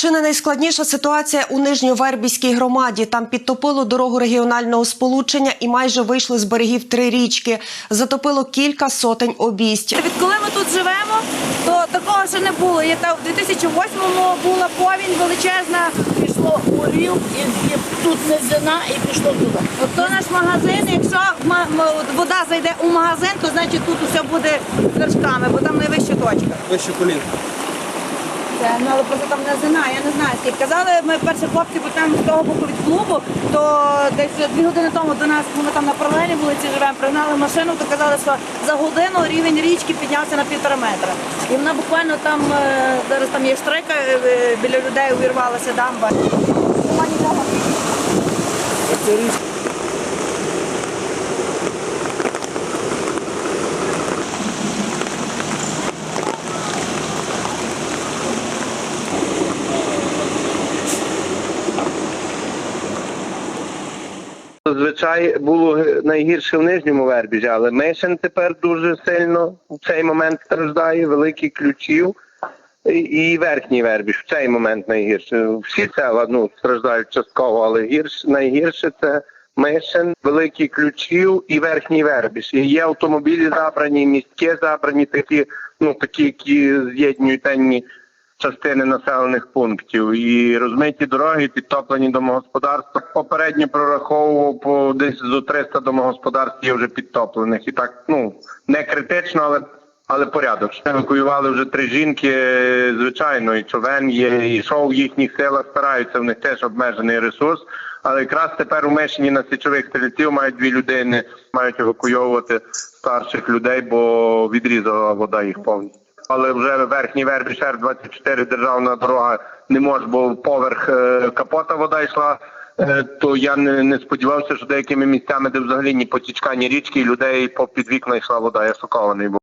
Чи не найскладніша ситуація у Нижньовербіській громаді? Там підтопило дорогу регіонального сполучення і майже вийшли з берегів три річки. Затопило кілька сотень обійсть. Відколи ми тут живемо, то такого ще не було. І та в 2008-му була повінь величезна. пішло у рів і, і тут низина і пішло туди. От то наш магазин. Якщо вода зайде у магазин, то значить тут усе буде вершками, бо там найвища точка. Вище колін. Це ну але просто там не низина, я не знаю. Скільки казали, ми перші хлопці, бо там з того боку від клубу, то десь дві години тому до нас, ми там на паралелі вулиці живемо, пригнали машину, то казали, що за годину рівень річки піднявся на півтора метра. І вона буквально там е, зараз там є штрика е, біля людей увірвалася дамба. Це річка. Зазвичай було найгірше в нижньому вербіжі, але Мишин тепер дуже сильно в цей момент страждає, великий ключів. І- верхній вербіж в цей момент найгірше. Всі села ну, страждають частково, але гірш, найгірше це Мишин, великий ключів і верхній вербіж. І є автомобілі забрані, міські забрані, такі, ну такі, які з'єднують певні частини населених пунктів і розмиті дороги, підтоплені домогосподарства. Попередньо прораховував по десь до 300 домогосподарств є вже підтоплених. І так, ну не критично, але але порядок. Евакуювали вже три жінки, звичайно, і човен є, і що в їхніх силах стараються, в них теж обмежений ресурс. Але якраз тепер у Мишині на січових стрільців мають дві людини, мають евакуйовувати старших людей, бо відрізала вода їх повністю. Але вже верхній вербішер Р-24 державна дорога не може, бо поверх е, капота вода йшла. Е, То я не, не сподівався, що деякими місцями, де взагалі ні потічка, ні річки, і людей по під вікна йшла вода. Я шокований був.